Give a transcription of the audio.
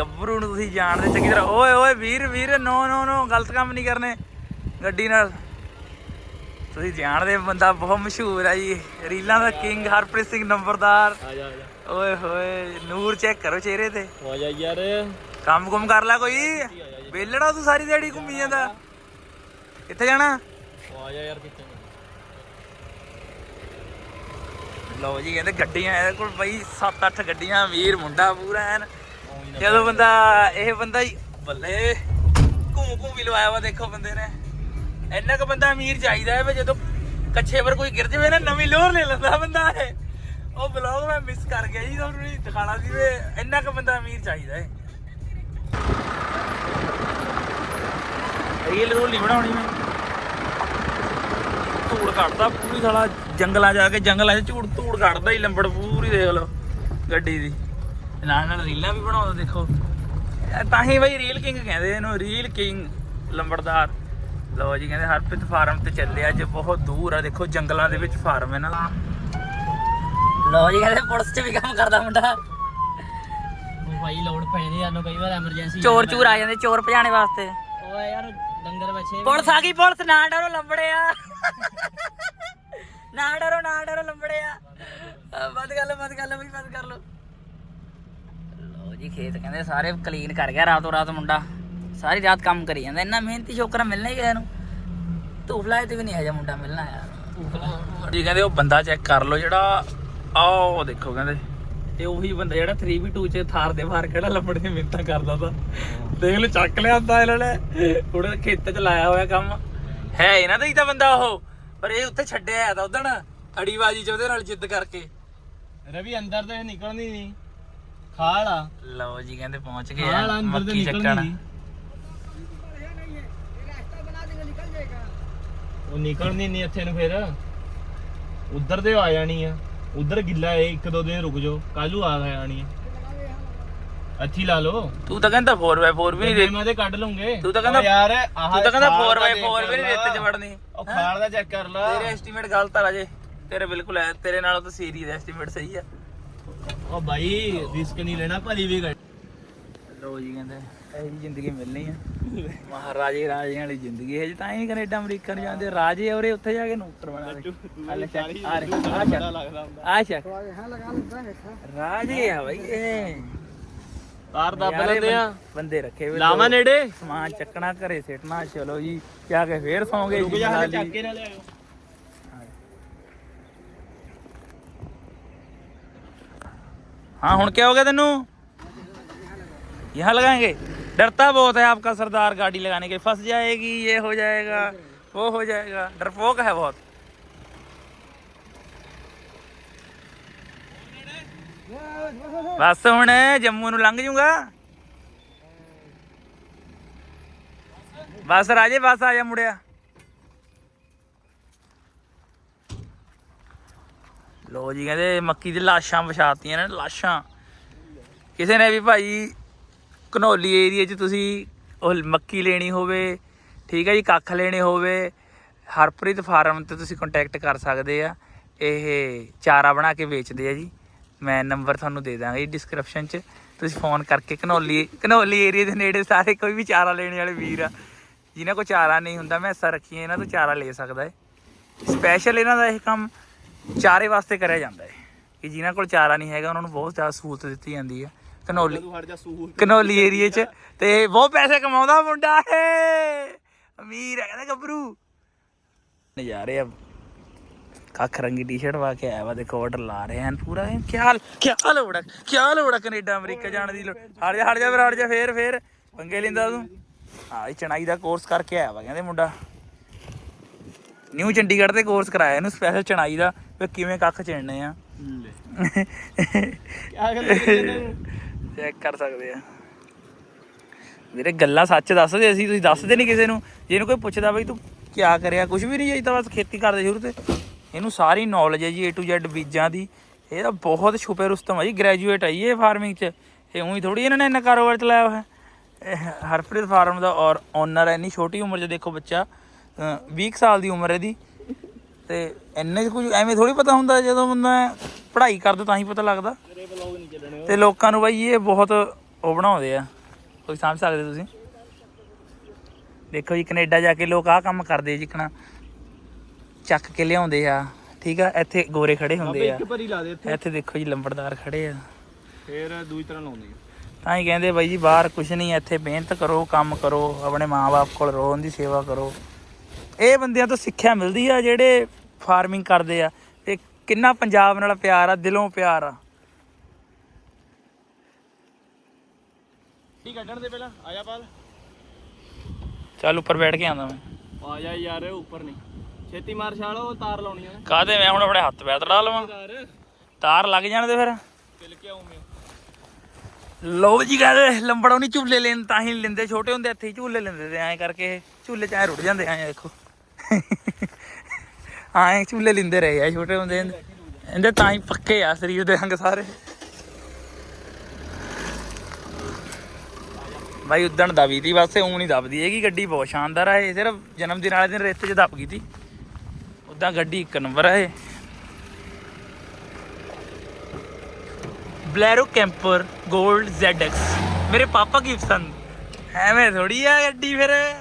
ਗੱਭਰੂ ਨੂੰ ਤੁਸੀਂ ਜਾਣਦੇ ਚੰਗੀ ਤਰ੍ਹਾਂ। ਓਏ ਓਏ ਵੀਰ ਵੀਰ ਨੋ ਨੋ ਨੋ ਗਲਤ ਕੰਮ ਨਹੀਂ ਕਰਨੇ ਗੱਡੀ ਨਾਲ। ਤੁਸੀਂ ਜਾਣਦੇ ਬੰਦਾ ਬਹੁਤ ਮਸ਼ਹੂਰ ਆ ਜੀ। ਰੀਲਾਂ ਦਾ ਕਿੰਗ ਹਰਪ੍ਰੀਤ ਸਿੰਘ ਨੰਬਰਦਾਰ। ਆ ਜਾ ਆ ਜਾ। ਓਏ ਹੋਏ ਨੂਰ ਚੈੱਕ ਕਰੋ ਚਿਹਰੇ ਤੇ। ਆ ਜਾ ਯਾਰ। ਕੰਮ ਕੁਮ ਕਰ ਲੈ ਕੋਈ। ਵੇਲੜਾ ਤੂੰ ਸਾਰੀ ਦਿਹਾੜੀ ਘੁੰਮੀ ਜਾਂਦਾ। ਕਿੱਥੇ ਜਾਣਾ? ਆ ਜਾ ਯਾਰ ਕਿੱਥੇ ਲਓ ਜੀ ਕਹਿੰਦੇ ਗੱਡੀਆਂ ਇਹਦੇ ਕੋਲ ਬਈ 7-8 ਗੱਡੀਆਂ ਵੀਰ ਮੁੰਡਾ ਪੂਰਾ ਐਨ। ਜਦੋਂ ਬੰਦਾ, ਇਹ ਬੰਦਾ ਹੀ ਬੱਲੇ, ਘੂੰ ਘੂੰ ਵੀ ਲਵਾਇਆ ਵਾ, ਦੇਖੋ ਬੰਦੇ ਨੇ। ਇੰਨਾ ਕੁ ਬੰਦਾ ਅਮੀਰ ਚਾਹੀਦਾ ਹੈ ਵੀ ਜਦੋਂ ਕੱਛੇ ਪਰ ਕੋਈ ਗਿਰ ਜਾਵੇ ਨਾ, ਨਵੀਂ ਲੋਰ ਲੈ ਲੈਂਦਾ ਬੰਦਾ ਇਹ। ਉਹ ਬਲੌਗ ਮੈਂ ਮਿਸ ਕਰ ਗਿਆ ਜੀ, ਤੁਹਾਨੂੰ ਨਹੀਂ ਦਿਖਾਣਾ ਸੀ ਵੀ ਇੰਨਾ ਕੁ ਬੰਦਾ ਅਮੀਰ ਚਾਹੀਦਾ ਹੈ। ਰੀਲ ਰੂਲ ਨਹੀਂ ਬਣਾਉਣੀ ਮੈਂ। ਧੂੜ ਕੱਢਦਾ ਪੂਰੀ ਸਾਲਾ, ਜੰਗਲਾਂ ਜਾ ਕੇ ਜੰਗਲਾਂ 'ਚ ਝੂੜ, ਧੂੜ ਕੱਢਦਾ ਹੀ ਲੰਬੜ ਪੂਰੀ ਦੇਖ ਲਓ ਗੱਡੀ ਦੀ। ਨਾਲ ਨਾਲ ਰੀਲਾਂ ਵੀ ਬਣਾਉਂਦਾ ਦੇਖੋ। ਤਾਂ ਹੀ ਬਈ ਰੀਲ ਕਿੰਗ ਕਹਿੰਦੇ ਇਹਨੂੰ ਰੀਲ ਕਿੰਗ ਲੰਬੜਦਾਰ। ਲਓ ਜੀ ਕਹਿੰਦੇ ਹਰਪ੍ਰੀਤ ਫਾਰਮ ਤੇ ਚੱਲੇ ਅੱਜ ਬਹੁਤ ਦੂਰ ਆ। ਦੇਖੋ ਜੰਗਲਾਂ ਦੇ ਵਿੱਚ ਫਾਰਮ ਹੈ ਨਾ। ਲਓ ਜੀ ਕਹਿੰਦੇ ਪੁਲਿਸ 'ਚ ਵੀ ਕੰਮ ਕਰਦਾ ਮੁੰਡਾ। ਭਾਈ ਲੋਡ ਪੈ ਜਾਂਦੀ ਸਾਨੂੰ ਕਈ ਵਾਰ ਐਮਰਜੈਂਸੀ ਚੋਰ ਚੂਰ ਆ ਜਾਂਦੇ ਚੋਰ ਭਜਾਣੇ ਵਾਸਤੇ। ਓਏ ਯਾਰ ਡੰਗਰ ਬੱਚੇ ਪੁਲਿਸ ਆ ਗਈ ਪੁਲਿਸ ਨਾ ਡਰੋ ਲੰਬੜਿਆ ਨਾ ਡਰੋ ਨਾ ਡਰੋ ਬੰਦ ਕਰ ਲਓ ਬੰਦ ਕਰ ਲਓ ਬਈ ਬੰਦ ਕਰ ਲੋ ਜੀ ਖੇਤ ਕਹਿੰਦੇ ਸਾਰੇ ਕਲੀਨ ਕਰ ਗਿਆ ਰਾਤੋਂ ਰਾਤ ਮੁੰਡਾ। ਸਾਰੀ ਰਾਤ ਕੰਮ ਕਰੀ ਜਾਂਦਾ ਇੰਨਾ ਮਿਹਨਤੀ ਛੋਕਰਾ ਮਿਲਣਾ ਹੀ ਕਿਸੇ ਨੂੰ। ਧੂਫਲਾਏ ਤੇ ਵੀ ਨਹੀਂ ਹਜਾ ਮੁੰਡਾ ਮਿਲਣਾ ਯਾਰ। ਜੀ ਕਹਿੰਦੇ ਉਹ ਬੰਦਾ ਚੈੱਕ ਕਰ ਲਓ ਜਿਹੜਾ ਆਹ ਦੇਖੋ ਕਹਿੰਦੇ। ਇਹ ਉਹੀ ਬੰਦਾ ਜਿਹੜਾ 3v2 ਚ ਥਾਰ ਦੇ ਬਾਹਰ ਕਿਹੜਾ ਲੱਭੜ ਕੇ ਮਿੰਤਾ ਕਰਦਾ ਤਾ। ਦੇਖ ਲਓ ਚੱਕ ਲਿਆਂਦਾ ਇਹਨਾਂ ਨੇ। ਹੁਣ ਖੇਤ ਚ ਲਾਇਆ ਹੋਇਆ ਕੰਮ। ਹੈ ਇਹਨਾਂ ਦਾ ਹੀ ਤਾਂ ਬੰਦਾ ਉਹ। ਪਰ ਇਹ ਉੱਥੇ ਛੱਡਿਆ ਆ ਤਾਂ ਉਦਣ ਅੜੀਬਾਜੀ ਚ ਉਹਦੇ ਨਾਲ ਜਿੱਦ ਕਰਕੇ। ਰਵੀ ਅੰਦਰ ਤੇ ਨਿਕਲਣੀ ਨਹੀਂ। ਖਾਲ ਆ। ਲਓ ਜੀ ਕਹਿੰਦੇ ਪਹੁੰਚ ਗਏ ਖਾਲ ਆ ਅੰਦਰ ਤੇ ਮੱਕੀ ਨਿਕਲਣੀ ਚੱਕਣ। ਨਹੀਂ। ਉਹ ਨਿਕਲਣੀ ਨਹੀਂ ਇੱਥੇ ਨੂੰ ਫਿਰ। ਉਧਰ ਤੇ ਆ ਜਾਣੀ ਆ। ਉਧਰ ਗਿੱਲਾ ਏ ਇੱਕ ਦੋ ਦਿਨ ਰੁਕ ਜਾਓ। ਕੱਲੂ ਆ ਜਾਣੀ ਆ। ਅੱਛੀ ਲਾ ਲਓ। ਤੂੰ ਤਾਂ ਕਹਿੰਦਾ 4x4 ਵੀ ਨਹੀਂ ਦੇ ਮੈਂ ਤੇ ਕੱਢ ਲੂੰਗੇ ਤੂੰ ਤਾਂ ਕਹਿੰਦਾ- ਯਾਰ ਆਹ ਤੂੰ ਤਾਂ ਕਹਿੰਦਾ ਖਾਲ ਦਾ 4x4 ਵੀ ਨਹੀਂ check ਰੇਤੇ ਚ ਕਰ ਲਾ। ਵੜਨੀ। ਉਹ ਖਾਲ ਦਾ ਚੈੱਕ ਕਰ ਲਾ। ਤੇਰੇ ਐਸਟੀਮੇਟ ਗਲਤ ਆ ਰਾਜੇ। ਤੇਰੇ ਬਿਲਕੁਲ ਹੈ ਤੇਰੇ ਨਾਲੋਂ ਤਾਂ ਸੀਰੀ ਦਾ ਐਸਟੀਮੇਟ ਸਹੀ ਆ। ਉਹ ਭਾਈ ਰਿਸਕ ਨਹੀਂ ਲੈਣਾ ਭਲੀ ਵੀ ਗੱਡੀ ਲੋ ਜੀ ਕਹਿੰਦੇ ਇਹ ਜੀ ਜ਼ਿੰਦਗੀ ਮਿਲਣੀ ਆ। ਮਹਾਰਾਜੇ ਰਾਜਿਆਂ ਵਾਲੀ ਜ਼ਿੰਦਗੀ ਹੈ ਜੀ ਤਾਂ ਹੀ ਕੈਨੇਡਾ ਅਮਰੀਕਾ ਨੂੰ ਜਾਂਦੇ ਰਾਜੇ ਔਰੇ ਉੱਥੇ ਜਾ ਕੇ ਨੌਕਰ ਬਣਾ ਲੈ ਹਲੇ ਚੱਕ ਆ ਰਹੇ ਆ ਚੱਕ ਲੱਗਦਾ ਹੁੰਦਾ। ਆ ਚੱਕ। ਰਾਜੇ ਆ ਬਈ ਇਹ। ਤਾਰ ਦੱਬ ਯਾਰ ਇਹ ਲੈਂਦੇ ਆ। ਬੰ- ਬੰਦੇ ਰੱਖੇ ਵੇ ਲਾਵਾਂ ਲੋਕ। ਨੇੜੇ। ਸਮਾਨ ਚੱਕਣਾ ਘਰੇ ਸਿੱਟਣਾ ਚਲੋ ਜੀ ਜਾ ਕੇ ਫੇਰ ਸੌਂਗੇ। ਰੁਕ ਜੀ ਜਾ ਹਲੇ ਨਾਲ ਚੱਕ ਹੀ। ਕੇ ਨਾ ਲਿਆਓ हाँ हुन क्या हो गया तेनू यहाँ लगाएंगे डरता बहुत है आपका सरदार गाड़ी लगाने के फंस जाएगी ये हो जाएगा वो हो जाएगा डरपोक है बहुत ਬਸ ਹੁਣ ਜੰਮੂ ਨੂੰ ਲੰਘ ਜੂਗਾ ਬਸ ਰਾਜੇ ਬਸ ਆ ਜਾ ਮੁੜਿਆ ਲੋ ਜੀ, ਕਹਿੰਦੇ ਮੱਕੀ ਦੀ ਲਾਸ਼ਾਂ ਵਿਛਾਤੀਆਂ ਨੇ, ਲਾਸ਼ਾਂ। ਕਿਸੇ ਨੇ ਵੀ ਭਾਈ ਘਨੌਲੀ ਏਰੀਆ 'ਚ ਤੁਸੀਂ ਉਹ ਮੱਕੀ ਲੈਣੀ ਹੋਵੇ, ਠੀਕ ਹੈ ਜੀ, ਕੱਖ ਲੈਣੇ ਹੋਵੇ, ਹਰਪ੍ਰੀਤ ਫਾਰਮ ਤੇ ਤੁਸੀਂ ਕੰਟੈਕਟ ਕਰ ਸਕਦੇ ਆ। ਇਹ ਚਾਰਾ ਬਣਾ ਕੇ ਵੇਚਦੇ ਆ ਜੀ। ਮੈਂ ਨੰਬਰ ਤੁਹਾਨੂੰ ਦੇ ਦਾਂਗਾ ਜੀ ਡਿਸਕ੍ਰਿਪਸ਼ਨ 'ਚ। ਤੁਸੀਂ ਫੋਨ ਕਰਕੇ ਘਨੌਲੀ ਘਨੌਲੀ ਏਰੀਆ ਦੇ ਨੇੜੇ ਸਾਰੇ ਕੋਈ ਵੀ ਚਾਰਾ ਲੈਣ ਵਾਲੇ ਵੀਰ ਆ, ਜਿਨ੍ਹਾਂ ਕੋਲ ਚਾਰਾ ਨਹੀਂ ਹੁੰਦਾ, ਮੈਂ ਮੈਸਾਂ ਰੱਖੀਆਂ ਇਹਨਾਂ ਤੋਂ ਚਾਰਾ ਲੈ ਸਕਦਾ ਹੈ ਸਪੈਸ਼ਲ ਇਹਨਾਂ ਦਾ ਇਹ ਕੰਮ ਚਾਰੇ ਵਾਸਤੇ ਕਰਿਆ ਜਾਂਦਾ ਹੈ ਕਿ ਜਿਨ੍ਹਾਂ ਕੋਲ ਚਾਰਾ ਨਹੀਂ ਹੈਗਾ ਉਹਨਾਂ ਨੂੰ ਬਹੁਤ ਜ਼ਿਆਦਾ ਸਹੂਲਤ ਦਿੱਤੀ ਜਾਂਦੀ ਹੈ ਕਨੌਲੀ ਤੂੰ ਹਟ ਜਾ ਸੂਰ ਕਨੌਲੀ ਏਰੀਏ 'ਚ ਤੇ ਬਹੁਤ ਪੈਸੇ ਕਮਾਉਂਦਾ ਮੁੰਡਾ ਹੈ ਅਮੀਰ ਹੈ ਕਹਿੰਦਾ ਗੱਭਰੂ। ਨਜ਼ਾਰੇ ਆ। ਕੱਖ ਰੰਗੀ ਟੀ-ਸ਼ਰਟ ਪਾ ਕੇ ਆਇਆ ਵਾ ਦੇਖੋ ਆਰਡਰ ਲਾ ਰਹੇ ਹਨ ਪੂਰਾ। ਇਹ ਕਿਆ ਕਿਆ ਲੋੜ ਹੈ ਕਿਆ ਲੋੜ ਹੈ ਕੈਨੇਡਾ ਅਮਰੀਕਾ ਜਾਣ ਦੀ ਲੋੜ? ਹਟ ਜਾ ਹਟ ਜਾ ਫਿਰ ਹਟ ਜਾ ਫੇਰ ਫੇਰ। ਪੰਗੇ ਲੈਂਦਾ ਤੂੰ। ਹਾਂ ਇਹ ਚਣਾਈ ਦਾ ਕੋਰਸ ਕਰਕੇ ਆਇਆ ਵਾ ਕਹਿੰਦੇ ਮੁੰਡਾ। ਨਿਊ ਚੰਡੀਗੜ੍ਹ ਤੇ ਕੋਰਸ ਕਰਾਇਆ ਇਹਨੂੰ ਸਪੈਸ਼ਲ ਚਣਾਈ ਦਾ। ਵੀ ਕਿਵੇਂ ਕੱਖ ਚਿਣਨੇ ਆ। ਕਿਆ ਗੱਲ ਚੈੱਕ ਕਰ ਸਕਦੇ ਆ। ਵੀਰੇ ਗੱਲਾਂ ਸੱਚ ਦੱਸਦੇ ਅਸੀਂ ਤੁਸੀਂ ਦੱਸਦੇ ਨਹੀਂ ਕਿਸੇ ਨੂੰ। ਜੇ ਇਹਨੂੰ ਕੋਈ ਪੁੱਛਦਾ ਬਈ ਤੂੰ ਕੀ ਕਰਿਆ ਕੁਝ ਵੀ ਨਹੀਂ ਜੀ ਤਾਂ ਬਸ ਖੇਤੀ ਕਰਦੇ ਸ਼ੁਰੂ ਤੇ। ਇਹਨੂੰ ਸਾਰੀ ਨੌਲੇਜ ਹੈ ਜੀ A to Z ਬੀਜਾਂ ਦੀ। ਇਹ ਤਾਂ ਬਹੁਤ ਛੁਪੇ ਰੁਸਤਮ ਹੈ ਜੀ ਗ੍ਰੈਜੂਏਟ ਹੈ ਇਹ ਫਾਰਮਿੰਗ 'ਚ। ਇਹ ਉਹੀ ਥੋੜੀ ਇਹਨਾਂ ਨੇ ਇੰਨਾ ਕਾਰੋਬਾਰ ਚਲਾਇਆ ਹੋਇਆ। ਹਰਪ੍ਰੀਤ ਫਾਰਮ ਦਾ ਔਰ ਓਨਰ ਹੈ ਇੰਨੀ ਛੋਟੀ ਉਮਰ 'ਚ ਦੇਖੋ ਬੱਚਾ। ਅ, 20 ਕੁ ਸਾਲ ਦੀ ਉਮਰ ਹੈ ਇਹਦੀ। ਤੇ ਇੰਨੇ ਕੁਝ ਐਵੇਂ ਥੋੜੀ ਪਤਾ ਹੁੰਦਾ ਜਦੋਂ ਬੰਦਾ ਪੜ੍ਹਾਈ ਕਰਦਾ ਤਾਂ ਹੀ ਪਤਾ ਲੱਗਦਾ। ਨਹੀਂ ਚੱਲਣੇ ਤੇ ਲੋਕਾਂ ਨੂੰ ਬਾਈ ਇਹ ਬਹੁਤ ਉਹ ਬਣਾਉਂਦੇ ਆ। ਕੋਈ ਸਮਝ ਸਕਦੇ ਤੁਸੀਂ? ਦੇਖੋ ਜੀ ਕੈਨੇਡਾ ਜਾ ਕੇ ਲੋਕ ਆਹ ਕੰਮ ਕਰਦੇ ਜਿੱਕਣਾ ਚੱਕ ਕੇ ਲਿਆਉਂਦੇ ਆ ਠੀਕ ਆ? ਇੱਥੇ ਗੋਰੇ ਖੜੇ ਹੁੰਦੇ ਆ। ਇੱਕ ਭਰੀ ਲਾ ਦੇ ਇੱਥੇ। ਇੱਥੇ ਦੇਖੋ ਜੀ ਲੰਬੜਦਾਰ ਖੜੇ ਆ। ਫੇਰ ਦੂਜੀ ਤਰ੍ਹਾਂ ਲਾਉਂਦੇ ਆ। ਤਾਂ ਹੀ ਕਹਿੰਦੇ ਬਾਈ ਜੀ ਬਾਹਰ ਕੁਝ ਨਹੀਂ ਇੱਥੇ ਮਿਹਨਤ ਕਰੋ ਕੰਮ ਕਰੋ ਆਪਣੇ ਮਾਪੇ ਕੋਲ ਰਹੋ ਉਹਦੀ ਸੇਵਾ ਕਰੋ। ਇਹ ਬੰਦਿਆਂ ਤੋਂ ਸਿੱਖਿਆ ਮਿਲਦੀ ਆ ਜਿਹੜੇ ਫਾਰਮਿੰਗ ਕਰਦੇ ਆ ਤੇ ਕਿੰਨਾ ਪੰਜਾਬ ਨਾਲ ਪਿਆਰ ਆ ਦਿਲੋਂ ਪਿਆਰ ਆ। ਠੀਕ ਕੱਢਣ ਦੇ ਪਹਿਲਾਂ ਆ ਜਾ ਪਾਲ। ਚੱਲ ਉੱਪਰ ਬੈਠ ਕੇ ਆਂਦਾ ਮੈਂ। ਆ ਜਾ ਯਾਰ ਉੱਪਰ ਨਹੀਂ। ਛੇਤੀ ਮਾਰ ਛਾਲ ਉਹ ਤਾਰ ਲਾਉਣੀ ਆ। ਕਾਹਦੇ ਮੈਂ ਹੁਣ ਆਪਣੇ ਹੱਥ ਪੈਰ ਤੜਾ ਲਵਾਂ। ਤਾਰ। ਤਾਰ ਲੱਗ ਜਾਣ ਤੇ ਫਿਰ। ਚਲ ਕੇ ਆਉਂਗੇ ਲੋ ਜੀ ਕਹਿੰਦੇ ਲੰਬੜੋਂ ਨਹੀਂ ਝੂਲੇ ਲੈਣ ਤਾਂ ਹੀ ਲੈਂਦੇ ਛੋਟੇ ਹੁੰਦੇ ਇੱਥੇ ਹੀ ਝੂਲੇ ਲੈਂਦੇ ਤੇ ਐਂ ਕਰਕੇ ਇਹ ਝੂਲੇ ਚ ਐਂ ਰੁੜ ਜਾਂਦੇ ਐਂ ਦੇਖੋ। ਐਂ ਝੂਲੇ ਲੈਂਦੇ ਰਹੇ ਆ ਛੋਟੇ ਹੁੰਦੇ ਇਹਦੇ- ਤਾਂ ਹੀ ਪੱਕੇ ਆ, ਸਰੀਰ ਦੇ ਅੰਗ ਸਾਰੇ। ਬਾਈ, ਉਦਣ ਦਬੀ ਦੀ ਬਸ ਉਹ ਨਹੀਂ ਦਬਦੀ ਹੈਗੀ ਗੱਡੀ, ਬਹੁਤ ਸ਼ਾਨਦਾਰ ਆ ਇਹ। ਸਿਰਫ ਜਨਮ ਦਿਨ ਵਾਲੇ ਦਿਨ ਰੇਤੇ 'ਚ ਦਬ ਗਈ ਤੀ। ਉਦਾਂ ਗੱਡੀ ਇੱਕ ਨੰਬਰ ਆ ਇਹ। ਬਲੈਰੋ ਕੈਂਪਰ 골ਡ ZX ਮੇਰੇ ਪਾਪਾ ਕੀ ਪਸੰਦ? ਐਵੇਂ ਥੋੜੀ ਆ ਗੱਡੀ ਫਿਰ।